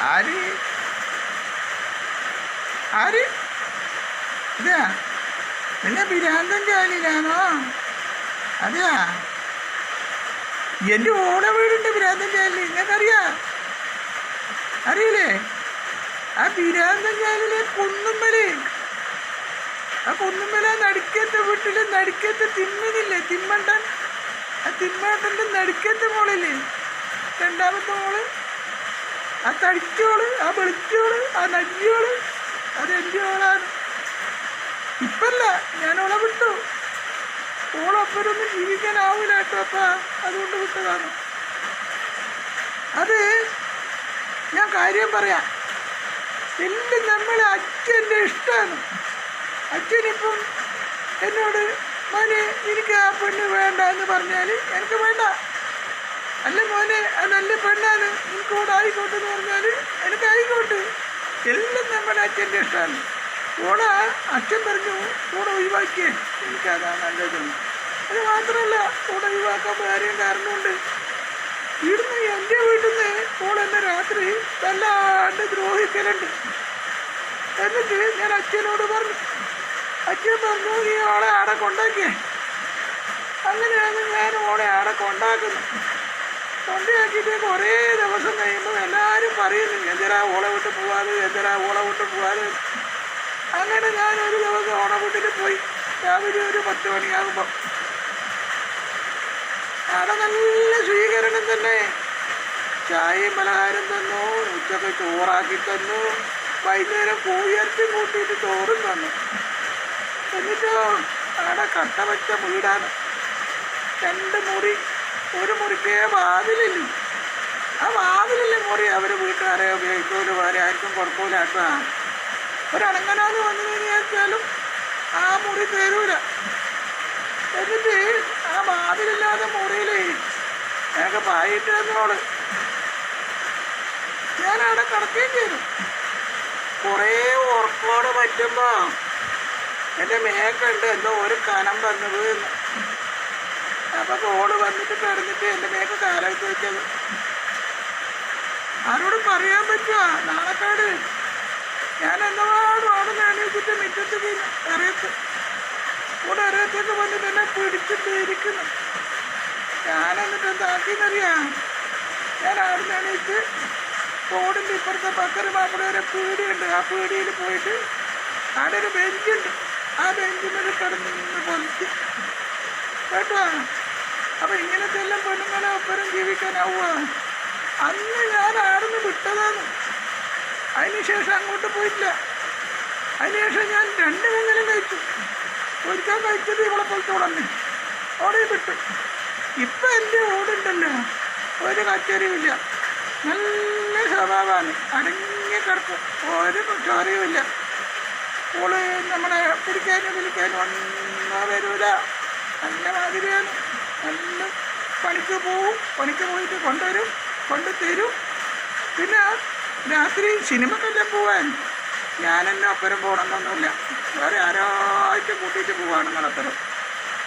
ആര്? ആര്? അതെയാ? നിന്നെ പിരാന്തൻ ചാലിലാണോ അതെയാ? എന്റെ ഓണ വീടുണ്ട് പിരാന്തൻ ചാലിൽ നിങ്ങൾക്കറിയാ? അറിയില്ലേ ആ പിരാന്തൻ ചാലിലെ കുന്നുമ്മൽ. ആ കുന്നുമ്മല നടുക്കത്തെ വീട്ടിൽ നടുക്കത്തെ തിമ്മനില്ലേ തിമ്മണ്ടൻ ആ തിമ്മേട്ടന്റെ നടുക്കത്തെ മോളില്ലേ രണ്ടാമത്തെ മോൾ ആ തടിച്ചോൾ ആ വെളിച്ചോൾ ആ നടിയോൾ അത് എന്റെ ഓളാണ് ഇപ്പല്ല ഞാൻ ഓളെ വിട്ടു. ഓളൊപ്പരൊന്നും ജീവിക്കാനാവൂല കേട്ടോ അപ്പ. അതുകൊണ്ട് വിട്ടതാണ്. അത് ഞാൻ കാര്യം പറയാം. എല്ലാം നമ്മളെ അച്ഛന്റെ ഇഷ്ടമാണ്. അച്ഛനിപ്പം എന്നോട് മോനെ എനിക്ക് ആ പെണ്ണ് വേണ്ട എന്ന് പറഞ്ഞാൽ എനിക്ക് വേണ്ട. അല്ല മോനെ അത് നല്ല പെണ്ണാണ്. എനിക്ക് കൂടെ ആയിക്കോട്ടെ എന്ന് പറഞ്ഞാൽ എനിക്ക് ആയിക്കോട്ടെ. എല്ലാം നമ്മുടെ അച്ഛന്റെ ഇഷ്ടമാണ്. കൂടെ അച്ഛൻ പറഞ്ഞു കൂടെ ഒഴിവാക്കിയേ. എനിക്കതാണ് നല്ലതെന്ന് അത് മാത്രമല്ല കൂടെ ഒഴിവാക്കാൻ വേറെയും കാരണമുണ്ട്. ഇവിടുന്ന് എന്റെ വീട്ടിൽ നിന്ന് കൂടെന്നെ രാത്രി വല്ലാണ്ട് ദ്രോഹിക്കലുണ്ട്. എന്നിട്ട് ഞാൻ അച്ഛനോട് പറഞ്ഞു അച്ഛൻ പറഞ്ഞു നീ ഓളെ ആടെ കൊണ്ടാക്കിയേ അങ്ങനെയാണ് ഞാൻ ഓളെ ആടെ കൊണ്ടാക്കുന്നത്. കൊണ്ടയാക്കിയിട്ട് കുറേ ദിവസം കഴിയുമ്പോൾ എല്ലാവരും പറയുന്നു എന്തിനാ ഓളെ വിട്ട് പോവാതെ എന്തിനാ ഓളെ വിട്ട് പോവാതെ അങ്ങനെ ഞാൻ ഒരു ദിവസം ഓണ വീട്ടിൽ പോയി. രാവിലെ ഒരു പത്ത് മണിയാകുമ്പോൾ അവിടെ നല്ല സ്വീകരണം തന്നെ. ചായയും പലഹാരം തന്നു ഉച്ചയ്ക്ക് ചോറാക്കി തന്നു വൈകുന്നേരം കൂയർത്തി കൂട്ടിയിട്ട് ചോറും തന്നു. എന്നിട്ടോ അവിടെ കട്ട വെച്ച വീടാണ്. രണ്ട് മുറി ഒരു മുറിക്ക് വാതിലില്ല. ആ വാതിലില്ല മുറി. അവർ വീട്ടുകാരെ ഉപയോഗിക്കൂല വേറെ ആർക്കും കേട്ടോ. ഒരണങ്ങനാന്ന് വന്നു കഴിഞ്ഞാലും ആ മുറി തരൂല. എന്നിട്ട് ആ വാതിലില്ലാത്ത മുറിയിലേ ഞങ്ങൾക്ക് പായിട്ട് തന്നോൾ ഞാൻ അവിടെ കിടക്കുകയും ചെയ്തു. കുറേ ഉറക്കോട് പറ്റുമ്പോൾ എന്റെ മേക്കുണ്ട് എന്തോ ഒരു കനം വന്നത് അപ്പൊ ഓട് വന്നിട്ട് പറഞ്ഞിട്ട് എന്റെ മേക്ക് കാലത്ത് വെച്ചത്. ആരോടും പറയാൻ പറ്റുക നാണക്കാട് ഞാൻ എന്നപാട് അവിടെ എണീച്ചിട്ട് മുറ്റത്ത് അറിയത്ത് കൂടെ അറിയത്തേക്ക് വന്നിട്ട് എന്നെ പിടിച്ചിട്ട് ഇരിക്കുന്നു ഞാൻ എന്നിട്ട് എന്താക്കിയെന്നറിയാം ഞാൻ അവിടെ എണീറ്റ് റോഡിന്റെ ഇപ്പുറത്തെ പക്കര് മാപ്പിള ഒരു പീടിയുണ്ട്. ആ പീടിയിൽ പോയിട്ട് അവിടെ ഒരു ബെഞ്ചുണ്ട്. ആ ബെഞ്ചിൽ കിടന്ന് കൊറച്ച് കേട്ടോ? അപ്പൊ ഇങ്ങനത്തെ എല്ലാം പെണ്ണുങ്ങളെ ഒപ്പരം ജീവിക്കാനാവുക. അന്ന് ഞാൻ ആടുന്ന് വിട്ടതാണ്. അതിനുശേഷം അങ്ങോട്ട് പോയിട്ടില്ല. അതിനുശേഷം ഞാൻ രണ്ട് വെങ്ങലും കഴിച്ചു. ഒരിക്കൽ കഴിച്ചത് ഇവളെ പോലത്തെ ഉടനെ ഓടെ വിട്ടു. ഇപ്പൊ എന്റെ ഓടുണ്ടല്ലോ. ഒരു കച്ചേരിയുമില്ല നല്ല സ്വഭാവമാണ്. അടങ്ങി കിടക്കും. ഒരു ചോരയുമില്ല ഓൾ നമ്മളെ പിടിക്കാനും വിളിക്കാനും ഒന്നും വരൂല. നല്ല മാതിരിയാണ്. നല്ല പണിക്ക് പോവും. പണിക്ക് പോയിട്ട് കൊണ്ടുവരും കൊണ്ടു തരും പിന്നെ രാത്രി സിനിമക്കെല്ലാം പോവാൻ. ഞാനെന്നെ അപ്പുറം പോകണമെന്നൊന്നുമില്ല. വേറെ ആരായിട്ട് കൂട്ടിയിട്ട് പോവാണ് നടത്തണം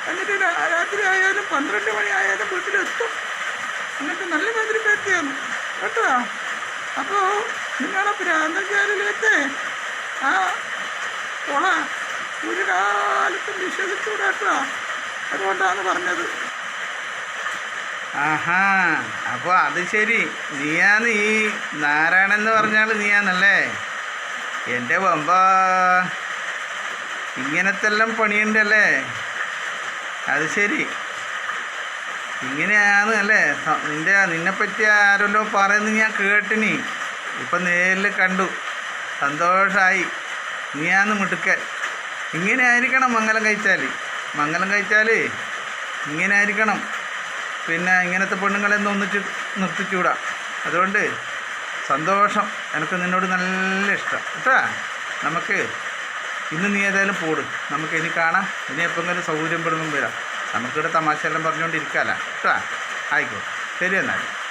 എന്നിട്ട് രാത്രി ആയാലും പന്ത്രണ്ട് മണി ആയാലും വീട്ടിലെത്തും. എന്നിട്ട് നല്ല മാതിരി പറ്റിയാണ് കേട്ടോ? അപ്പോൾ നിങ്ങളെ പ്രാന്തജാലിലേക്ക് ആ കൊള ഒരു കാലത്തും വിശ്വസിച്ചു കേട്ടോ. അതുകൊണ്ടാണ് പറഞ്ഞത്. ആഹാ അപ്പോൾ അത് ശരി. നീയാന്ന് ഈ നാരായണൻ എന്ന് പറഞ്ഞാൽ നീയാന്നല്ലേ? എന്റെ വമ്പ. ഇങ്ങനത്തെ എല്ലാം പണിയുണ്ടല്ലേ? അത് ശരി. ഇങ്ങനെയാണ് അല്ലേ? നിന്റെ നിന്നെപ്പറ്റി ആരല്ലോ പറയുന്നത് ഞാൻ കേട്ടിനി. ഇപ്പം നേരിൽ കണ്ടു. സന്തോഷമായി നീയാന്ന് മിടുക്കൻ. ഇങ്ങനെ ആയിരിക്കണം മംഗലം കഴിച്ചാൽ മംഗലം കഴിച്ചാൽ ഇങ്ങനെ ആയിരിക്കണം. പിന്നെ ഇങ്ങനത്തെ പെണ്ണുങ്ങളെ ഒന്നിച്ച് നിർത്തിച്ചൂടാ. അതുകൊണ്ട് സന്തോഷം. എനിക്ക് നിന്നോട് നല്ല ഇഷ്ടം. കേട്ടാ? നമുക്ക് ഇന്ന് നീ ഏതായാലും പോട്. നമുക്ക് ഇനി കാണാം. ഇനി എപ്പോഴെങ്കിലും സൗകര്യം പെടുമ്പം വരാം. നമുക്കിവിടെ തമാശയെല്ലാം പറഞ്ഞുകൊണ്ടിരിക്കാമല്ലോ കേട്ടാ? ആയിക്കോട്ടെ. ശരി എന്നാൽ.